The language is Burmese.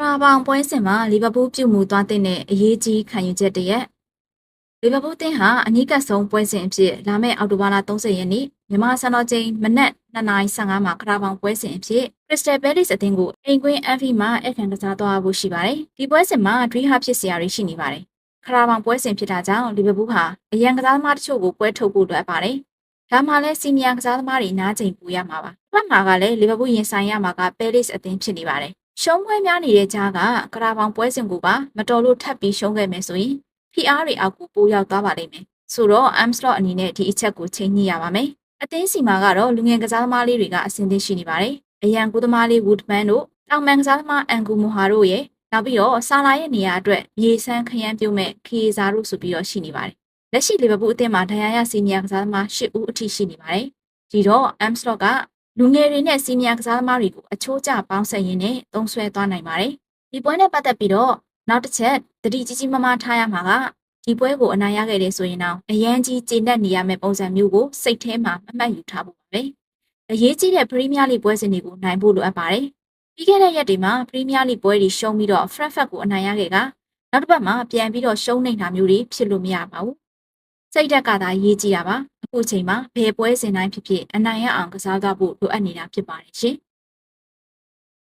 ရာဘောင်ပွဲစဉ်မှာလီဗာပူးပြုမှုသွားတဲ့အရေးကြီးခံယူချက်တရက်လီဗာပူးတင်းဟာအနီးကပ်ဆုံးပွဲစဉ်အဖြစ်လာမယ့်အောက်တိုဘာလ30ရက်နေ့မြန်မာစံတော်ချိန်မနက်2:15မှာခရာဘောင်ပွဲစဉ်အဖြစ်ခရစ္စတယ်ဘဲလစ်အသင်းကိုအိမ်ကွင်းအန်ဖီမှာအခမ်းကစားသွားဖို့ရှိပါတယ်။ဒီပွဲစဉ်မှာဒရီဟာဖြစ်စရာတွေရှိနေပါတယ်။ခရာဘောင်ပွဲစဉ်ဖြစ်တာကြောင့်လီဗာပူးဟာအရန်ကစားသမားတချို့ကိုပွဲထုတ်ဖို့လိုအပ်ပါတယ်။ဒါမှလည်းစီနီယာကစားသမားတွေနားကျင်ပူရမှာပါ။တစ်ဖက်မှာကလည်းလီဗာပူးရင်ဆိုင်ရမှာကပဲလစ်အသင်းဖြစ်နေပါတယ်။ ရှုံးပွဲများနေတဲ့ကြားကကရာဘောင်ပွဲစဉ်ကိုပါမတော်လို့ထပ်ပြီးရှုံးခဲ့မယ်ဆိုရင် PR တွေအောက်ကိုပိုးရောက်သွားပါလိမ့်မယ်။ဆိုတော့ Amslot အနေနဲ့ဒီအချက်ကိုချိန်ညှိရပါမယ်။အသင်းစီမှာကတော့လူငယ်ကစားသမားလေးတွေကအဆင်သင့်ရှိနေပါတယ်။အရန်ကူသမားလေး Woodman တို့တောင်မန်ကစားသမားအန်ကူမိုဟာတို့ရဲ့နောက်ပြီးတော့ဆာလာရဲ့နေရာအတွက်ရေဆန်းခရမ်းပြုံးမဲ့ခီဇာတို့ဆိုပြီးတော့ရှိနေပါတယ်။လက်ရှိလီဗာပူးအသင်းမှာဒဏ်ရာရစီနီယာကစားသမား၈ဦးအထိရှိနေပါတယ်။ဒီတော့ Amslot က လူငယ်တွေနဲ့စီနီယာကစားသမားတွေကိုအချိုးကျပေါင်းဆက်ရင်းနဲ့သုံးဆွဲသွားနိုင်ပါတယ်။ဒီပွဲနဲ့ပတ်သက်ပြီးတော့နောက်တစ်ချက်တတိကြီးကြီးမားမားထားရမှာကဒီပွဲကိုအနိုင်ရခဲ့တယ်ဆိုရင်တော့အရန်ကြီးကျေနပ်နေရမယ့်ပုံစံမျိုးကိုစိတ်ထဲမှာမမှတ်ယူထားဖို့ပါပဲ။အရေးကြီးတဲ့ပရီးမီးယားလိပွဲစဉ်တွေကိုနိုင်ဖို့လိုအပ်ပါတယ်။ပြီးခဲ့တဲ့ရက်တွေမှာပရီးမီးယားလိပွဲတွေရှုံးပြီးတော့ Frankfurt ကိုအနိုင်ရခဲ့ကနောက်တစ်ပတ်မှာပြန်ပြီးတော့ရှုံးနေတာမျိုးတွေဖြစ်လို့မရပါဘူး။စိတ်ဓာတ်ကသာရေးကြည့်ရပါအ ခုချိန်မှာဘယ်ပွဲစဉ်တိုင်းဖြစ်ဖြစ်အနိုင်ရအောင်ကစားသွားဖို့လိုအပ်နေတာဖြစ်ပါတယ်ရှင်။